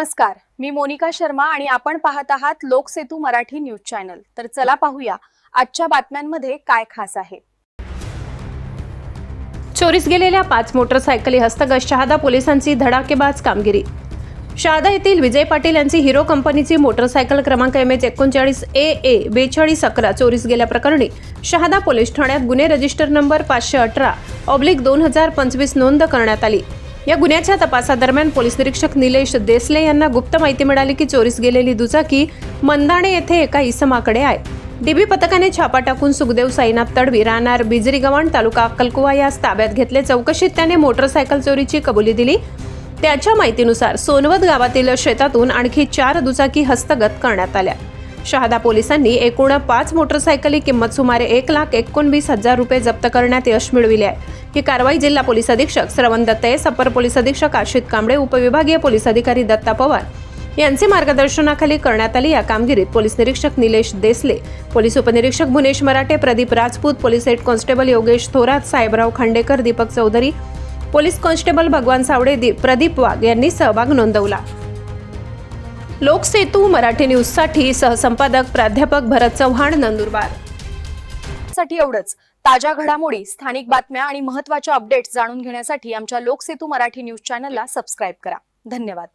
नमस्कार मी मोनिका शर्मा आणि आपण पाहत आहात लोकसेतू मराठी न्यूज चॅनल. तर चला पाहूया आजच्या बातम्यांमध्ये काय खास आहे. चोरीस गेलेल्या पाच मोटरसायकली हस्तगत शहादा पोलिसांची धडाकेबाज कामगिरी. शहादा येथील विजय पाटील यांची हिरो कंपनीची मोटरसायकल क्रमांक एम एच एकोणचाळीस ए ए बेचाळीस अकरा चोरीस गेल्याप्रकरणी शहादा पोलीस ठाण्यात गुन्हे रजिस्टर नंबर पाचशे अठरा ऑब्लिक दोन हजार पंचवीस नोंद करण्यात आली. या गुन्ह्याच्या तपासादरम्यान पोलीस निरीक्षक निलेश देसले यांना गुप्त माहिती मिळाली की चोरीस गेलेली दुचाकी मंदाणे येथे एका इसमाकडे आहे. डीबी पथकाने छापा टाकून सुखदेव साईनाथ तडवी राहणार बिजरी गव्हाण तालुका अक्कलकुवा यास ताब्यात घेतले. चौकशीत त्याने मोटरसायकल चोरीची कबुली दिली. त्याच्या माहितीनुसार सोनवत गावातील शेतातून आणखी चार दुचाकी हस्तगत करण्यात आल्या. शहादा पोलिसांनी एकूण पाच मोटरसायकली किंमत सुमारे एक लाख एकोणवीस हजार रुपये जप्त करण्यात यश मिळविले आहे. ही कारवाई जिल्हा पोलीस अधीक्षक श्रवण दत्ते अपर पोलीस अधीक्षक आशित कांबळे उपविभागीय पोलीस अधिकारी दत्ता पवार यांचे मार्गदर्शनाखाली करण्यात आली. या कामगिरीत पोलीस निरीक्षक निलेश देसले पोलीस उपनिरीक्षक Bhunesh Marathe Pradeep Rajput police head constable Yogesh Thorat Sahebrao Khandekar Deepak Chaudhari police constable Bhagwan Savde Pradeep वाघ यांनी सहभाग नोंदवला. लोकसेतू मराठी न्यूजसाठी सहसंपादक प्राध्यापक भरत चव्हाण नंदुरबार. साठी एवढंच. ताज्या घडामोडी स्थानिक बातम्या आणि महत्त्वाच्या अपडेट्स जाणून घेण्यासाठी आमच्या लोकसेतू मराठी न्यूज चॅनलला सबस्क्राईब करा. धन्यवाद.